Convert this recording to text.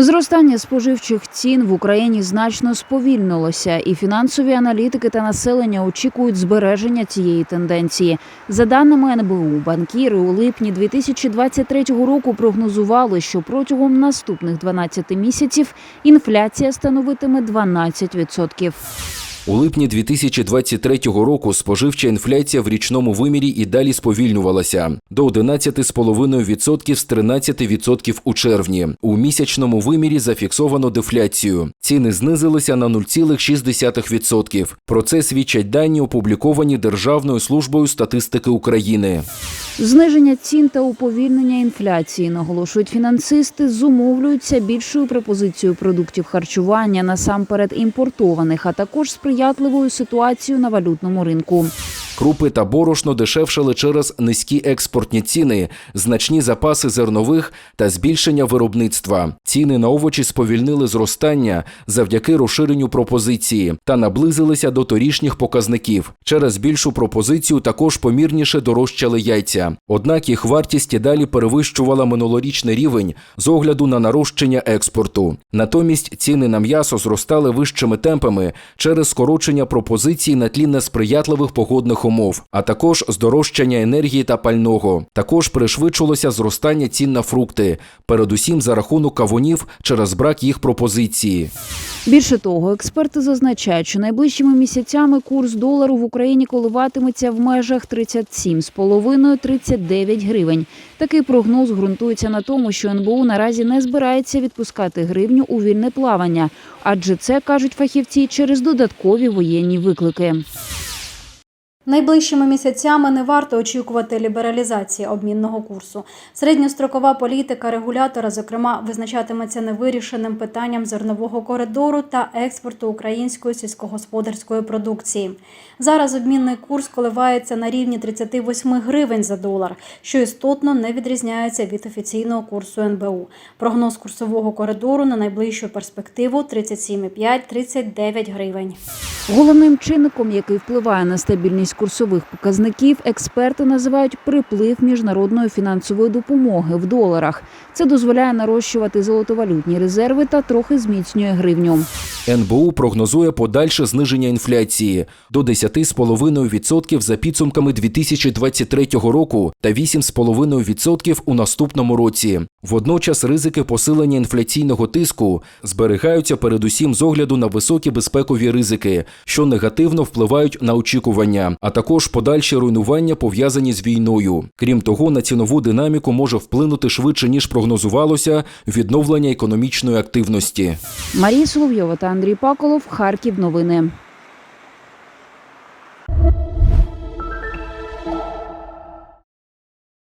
Зростання споживчих цін в Україні значно сповільнилося, і фінансові аналітики та населення очікують збереження цієї тенденції. За даними НБУ, банкіри у липні 2023 року прогнозували, що протягом наступних 12 місяців інфляція становитиме 12%. У липні 2023 року споживча інфляція в річному вимірі і далі сповільнювалася до 11,5% з 13% у червні. У місячному вимірі зафіксовано дефляцію. Ціни знизилися на 0,6%. Про це свідчать дані, опубліковані Державною службою статистики України. Зниження цін та уповільнення інфляції, наголошують фінансисти, зумовлюються більшою пропозицією продуктів харчування, насамперед імпортованих, а також сприятливою ситуацією на валютному ринку. Крупи та борошно дешевшали через низькі експортні ціни, значні запаси зернових та збільшення виробництва. Ціни на овочі сповільнили зростання завдяки розширенню пропозиції та наблизилися до торішніх показників. Через більшу пропозицію також помірніше дорожчали яйця. Однак їх вартість і далі перевищувала минулорічний рівень з огляду на нарощення експорту. Натомість ціни на м'ясо зростали вищими темпами через скорочення пропозицій на тлі несприятливих погодних умов, а також здорожчання енергії та пального. Також пришвидшилося зростання цін на фрукти, передусім за рахунок кавунів через брак їх пропозиції. Більше того, експерти зазначають, що найближчими місяцями курс долару в Україні коливатиметься в межах 37,5-39 гривень. Такий прогноз ґрунтується на тому, що НБУ наразі не збирається відпускати гривню у вільне плавання, адже це кажуть фахівці через додаткові воєнні виклики. Найближчими місяцями не варто очікувати лібералізації обмінного курсу. Середньострокова політика регулятора, зокрема, визначатиметься невирішеним питанням зернового коридору та експорту української сільськогосподарської продукції. Зараз обмінний курс коливається на рівні 38 гривень за долар, що істотно не відрізняється від офіційного курсу НБУ. Прогноз курсового коридору на найближчу перспективу 37,5-39 гривень. Головним чинником, який впливає на стабільність курсових показників, експерти називають приплив міжнародної фінансової допомоги в доларах. Це дозволяє нарощувати золотовалютні резерви та трохи зміцнює гривню. НБУ прогнозує подальше зниження інфляції до 10,5% за підсумками 2023 року та 8,5% у наступному році. Водночас ризики посилення інфляційного тиску зберігаються передусім з огляду на високі безпекові ризики, що негативно впливають на очікування, а також подальші руйнування пов'язані з війною. Крім того, на цінову динаміку може вплинути швидше ніж прогнозувалося відновлення економічної активності. Марія Соловйова та Андрій Паколов. Харків. Новини.